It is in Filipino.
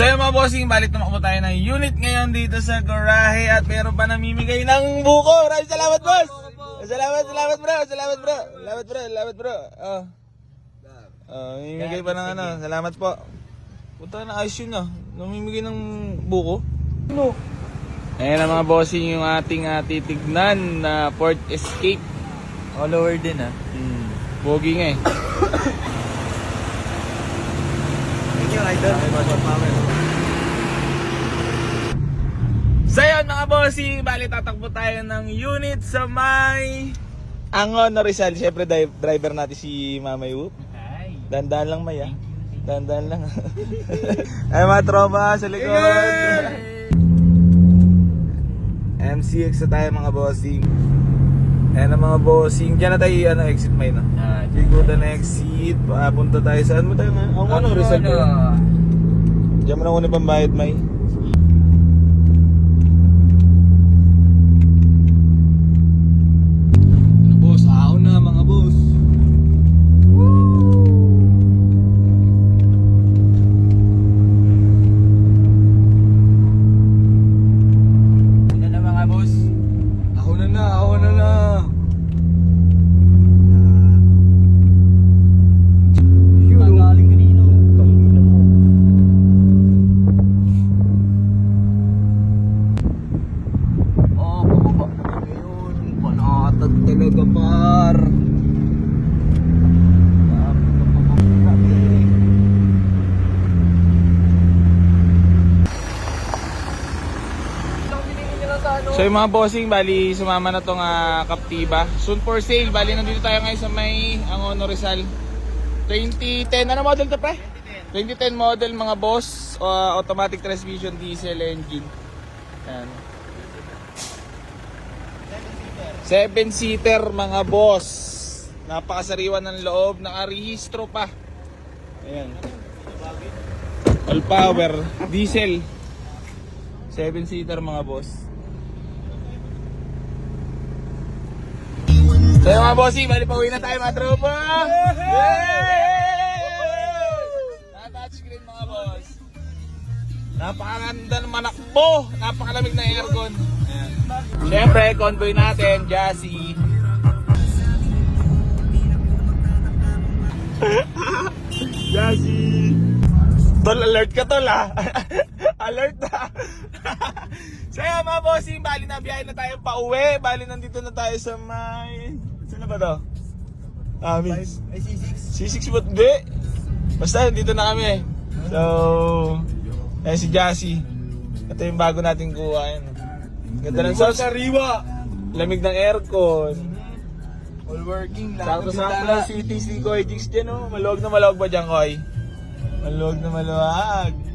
So yung mga bossing, balit naman po tayo ng unit ngayon dito sa garahe at meron pa namimigay ng buko. Maraming salamat boss! Salamat, salamat bro, salamat bro. Salamat bro, salamat bro. Oh. Oh, namimigay pa ng ano, salamat po. Punta na ayos yun ah. Namimigay ng buko. Ano? Ayan ang mga bossing yung ating uh, titignan na Port Escape. All over din ah. Hmm. Pogi nga eh. Thank you, Idol. So yun mga bossy, bali tatakbo tayo ng unit sa may Angon na Rizal. Siyempre driver natin si Mama Yu. Ay. Dandan lang Maya. Dandan lang. Ay mga tropa sa likod. MCX na tayo mga bossing. Ayan ang mga bossing. Diyan na tayo ano, exit may no? Ah, Igutan na exit. Papunta tayo saan mo tayo nga? Angon na Rizal. Ano? Diyan mo na una pambayad may. Panatag talaga par. So yung mga bossing, bali sumama na tong uh, Captiva. Soon for sale, bali nandito tayo ngayon sa may Angono Rizal. 2010, ano model to pre? 2010 model mga boss, uh, automatic transmission diesel engine. Yan. 7 seater mga boss. Napakasariwa ng loob, nakarehistro pa. Ayan. All power, diesel. 7 seater mga boss. So yung mga bossing, bali pa uwi na tayo mga tropa! Napakaganda ng manakbo! Napakalamig na aircon. Siyempre, convoy natin, Jassy. Jassy! Tol, alert ka tol ah! alert na! so yun mga bossing, bali na biyahe na tayo pa uwi. Bali nandito na tayo sa may... Saan na ba to? Amis. Ay, C6. C6 ba? Hindi. Basta, dito na kami. So, ayan si Jassy. Ito yung bago nating kuha. Yan. Ganda ng sauce. Sariwa. Lamig ng aircon. All working. Sakto sakto lang city si Koy Jigs dyan oh. Maluwag na maluwag ba dyan Koy? Maluwag na maluwag.